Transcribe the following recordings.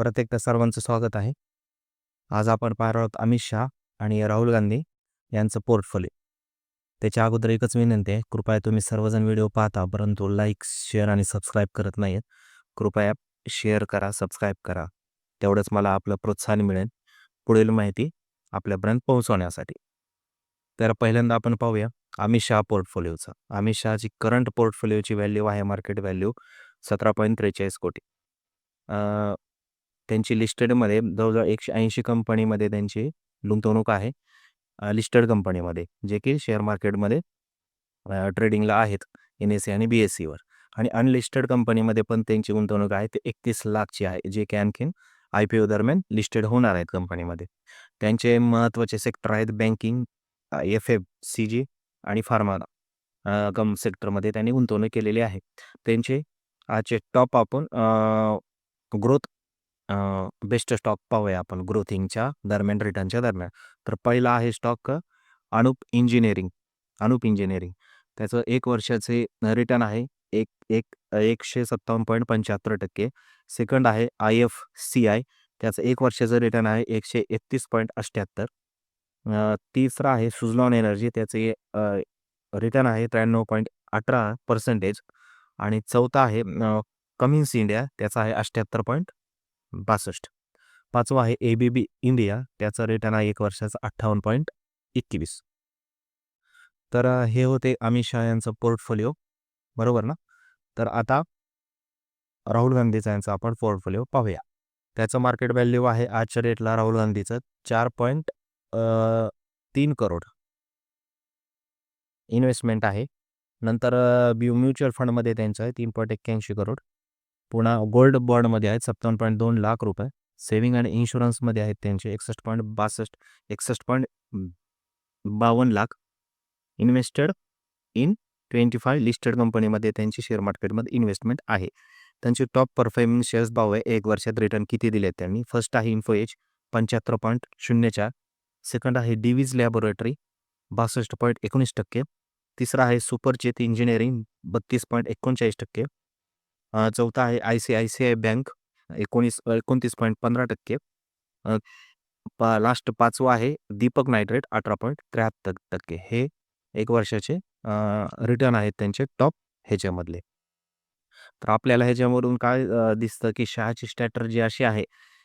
परत एकदा सर्वांचं स्वागत आहे. आज आपण पाहणार आहोत अमित शहा आणि राहुल गांधी यांचं पोर्टफोलिओ. त्याच्या अगोदर एकच विनंती आहे कृपया तुम्ही सर्वजण व्हिडिओ पाहता परंतु लाईक शेअर आणि सबस्क्राईब करत नाहीत कृपया शेअर करा सबस्क्राईब करा. तेवढंच मला आपलं प्रोत्साहन मिळेल. पुढील माहिती आपल्यापर्यंत पोहोचवण्यासाठी. तर पहिल्यांदा आपण पाहूया अमित शहा पोर्टफोलिओचा. अमित शहाची करंट पोर्टफोलिओची व्हॅल्यू आहे मार्केट व्हॅल्यू सतरा पॉईंट त्रेचाळीस कोटी. त्यांची लिस्टेडमध्ये जवळजवळ एकशे ऐंशी कंपनीमध्ये त्यांची गुंतवणूक आहे. लिस्टेड कंपनीमध्ये जे की शेअर मार्केटमध्ये ट्रेडिंगला आहेत एन एस सी आणि बी एस सीवर आणि अनलिस्टेड कंपनीमध्ये पण त्यांची गुंतवणूक आहे ते एकतीस लाखची आहे जे की आणखीन आय पी ओ दरम्यान लिस्टेड होणार आहेत कंपनीमध्ये त्यांचे महत्त्वाचे सेक्टर आहेत banking F F C G आणि फार्मा कम सेक्टरमध्ये त्यांनी गुंतवणूक केलेली आहे. त्यांचे आजचे टॉप आपण ग्रोथ बेस्ट स्टॉक पाहूया आपण ग्रोथिंगच्या दरम्यान रिटर्नच्या दरम्यान. तर पहिला आहे stock Anup engineering Anup engineering. त्याचं एक वर्षाचे रिटर्न आहे एक एक एकशे सत्तावन्न पॉईंट पंच्याहत्तर टक्के. सेकंड आहे आय एफ सी आय त्याचं एक वर्षाचं रिटर्न आहे एकशे एकतीस पॉईंट अठ्ठ्याहत्तर तिसरा आहे सुझलॉन एनर्जी त्याचे रिटर्न आहे त्र्याण्णव पॉईंट अठरा पर्सेंटेज. आणि चौथा आहे कमिन्स इंडिया त्याचा आहे अठ्ठ्याहत्तर पॉईंट बासष्ट. पाचवा आहे ए बी बी इंडिया त्याचा रिटर्न आहे एक वर्षाचा अठ्ठावन्न पॉईंट एकवीस. तर हे होते अमित शहा यांचं पोर्टफोलिओ बरोबर ना? तर आता राहुल गांधीचा यांचा आपण पोर्टफोलिओ पाहूया. त्याचं मार्केट व्हॅल्यू आहे आजच्या रेटला राहुल गांधीचं चार पॉईंट तीन करोड. इन्व्हेस्टमेंट आहे. नंतर म्युच्युअल फंडमध्ये त्यांचं आहे तीन पॉईंट एक्क्याऐंशी करोड. पुन्हा गोल्ड बॉन्डमध्ये आहेत सत्तावन्न पॉईंट दोन लाख रुपये. सेव्हिंग आणि इन्शुरन्समध्ये आहेत त्यांचे एकसष्ट पॉईंट बासष्ट एकसष्ट पॉईंट बावन्न lakh invested in twenty five listed कंपनीमध्ये त्यांची शेअर मार्केटमध्ये इन्व्हेस्टमेंट आहे. त्यांचे टॉप परफॉर्मिंग शेअर्स भाव आहे एक वर्षात रिटर्न किती दिले त्यांनी? फर्स्ट आहे इन्फो एज पंच्याहत्तर पॉईंट शून्य चार सेकंड आहे डिव्हिज लॅबोरेटरी बासष्ट पॉईंट एकोणीस टक्के. तिसरा आहे सुपरचेत इंजिनिअरिंग बत्तीस पॉईंट एकोणचाळीस टक्के. चौथा आहे I C I C I bank एकोणीस एकोणतीस पॉईंट पंधरा टक्के. पा लास्ट पाचवा आहे दीपक नायट्रेट अठरा पॉईंट त्र्याहत्तर टक्के. हे एक वर्षाचे रिटर्न आहेत त्यांचे टॉप ह्याच्यामधले. तर आपल्याला ह्याच्यावरून काय दिसतं की शहाची स्ट्रॅटर्जी अशी आहे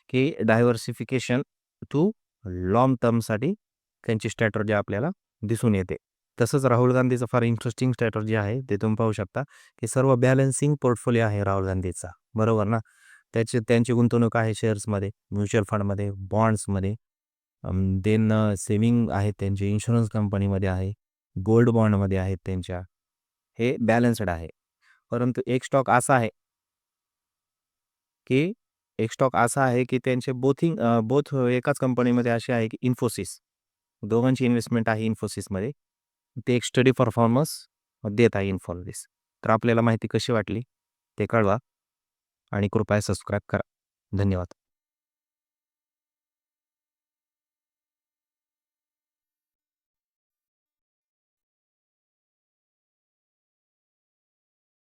की डायव्हर्सिफिकेशन टू लॉंग टर्मसाठी त्यांची स्ट्रॅटर्जी आपल्याला दिसून येते. तसंच राहुल गांधीचं फार इंटरेस्टिंग स्ट्रॅटर्जी आहे ते तुम्ही पाहू शकता की सर्व बॅलन्सिंग पोर्टफोलिओ आहे राहुल गांधीचा. बरोबर ना? त्याचे त्यांची गुंतवणूक आहे शेअर्समध्ये म्युच्युअल फंडमध्ये बॉन्ड्समध्ये देन सेविंग आहेत त्यांची इन्शुरन्स कंपनीमध्ये आहे गोल्ड बॉन्डमध्ये आहेत त्यांच्या. हे बॅलन्स्ड आहे. परंतु एक स्टॉक असा आहे की एक स्टॉक असा आहे की त्यांचे बोथिंग बोथ एकाच कंपनीमध्ये असे आहे की इन्फोसिस दोघांची इन्व्हेस्टमेंट आहे इन्फोसिसमध्ये ते एक स्टडी परफॉर्मन्स देत आहे इन्फोसिस तर आपल्याला माहिती कशी वाटली ते कळवा आणि कृपया सबस्क्राईब करा. धन्यवाद.